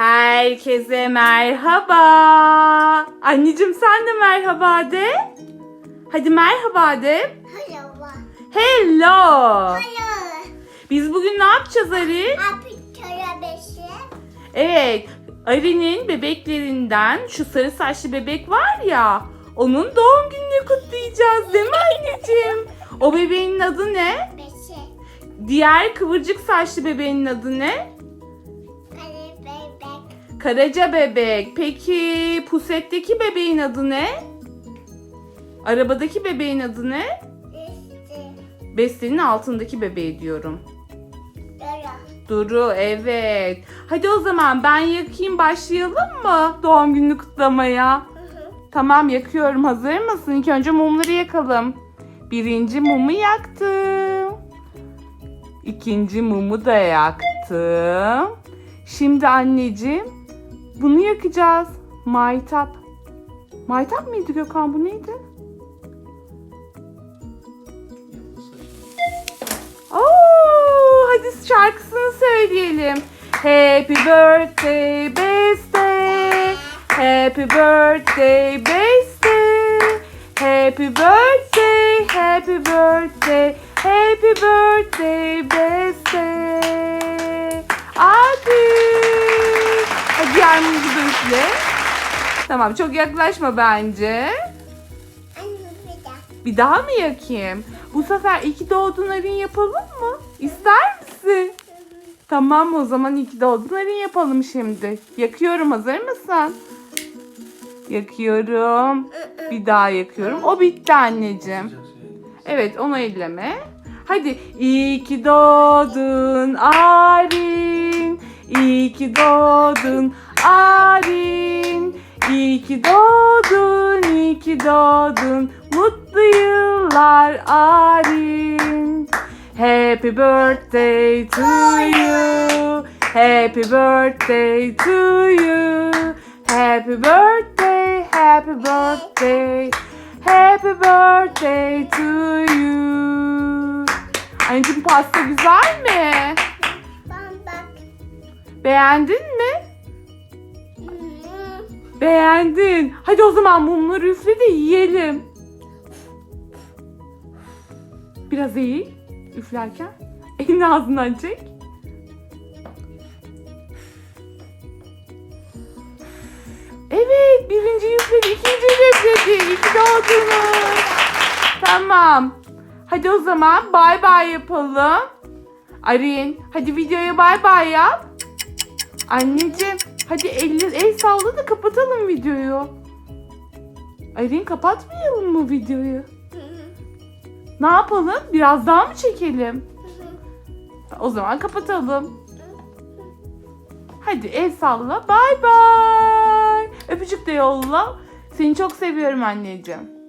Herkese merhaba. Anneciğim sen de merhaba de. Hadi merhaba de. Merhaba. Hello. Hayır. Biz bugün ne yapacağız Ari? Evet, Ari'nin bebeklerinden şu sarı saçlı bebek var ya, onun doğum gününü kutlayacağız değil mi anneciğim? O bebeğin adı ne? Beşi. Diğer kıvırcık saçlı bebeğin adı ne? Karaca bebek. Peki Puset'teki bebeğin adı ne? Arabadaki bebeğin adı ne? Üstü. Bestenin altındaki bebeği diyorum. Dora. Duru evet. Hadi o zaman ben yakayım başlayalım mı doğum gününü kutlamaya? Hı hı. Tamam yakıyorum. Hazır mısın? İlk önce mumları yakalım. Birinci mumu yaktım. İkinci mumu da yaktım. Şimdi anneciğim bunu yakacağız. Maytap. Maytap mıydı Gökhan bu neydi? Oo, hadi şarkısını söyleyelim. Happy birthday Beste. Happy birthday Beste. Happy birthday, happy birthday, happy birthday Beste. Hadi. Hadi yarın da. Tamam çok yaklaşma bence. Bir daha mı yakayım? Bu sefer iki doğdun Arin yapalım mı? İster misin? Tamam o zaman iki doğdun Arin yapalım şimdi. Yakıyorum hazır mısın? Yakıyorum. Bir daha yakıyorum. O bitti anneciğim. Evet onu elleme. Hadi. İyi ki doğdun Arin. İyi ki doğdun Arin. İyi ki doğdun, iyi ki doğdun. Mutlu yıllar Arin. Happy birthday to you. Happy birthday to you. Happy birthday, happy birthday. Happy birthday to you. Anneciğim pasta güzel mi? Beğendin mi? Beğendin. Hadi o zaman mumları üfle de yiyelim. Biraz eğil üflerken. Elini ağzından çek. Evet birinci üfledi, ikinci üfledi. İyi ki doğdunuz. Tamam. Hadi o zaman bay bay yapalım. Arin hadi videoya bay bay yap. Anneciğim hadi el, el salla da kapatalım videoyu. Arin kapatmayalım mı videoyu? Ne yapalım? Biraz daha mı çekelim? O zaman kapatalım. Hadi el salla. Bay bay. Öpücük de yolla. Seni çok seviyorum anneciğim.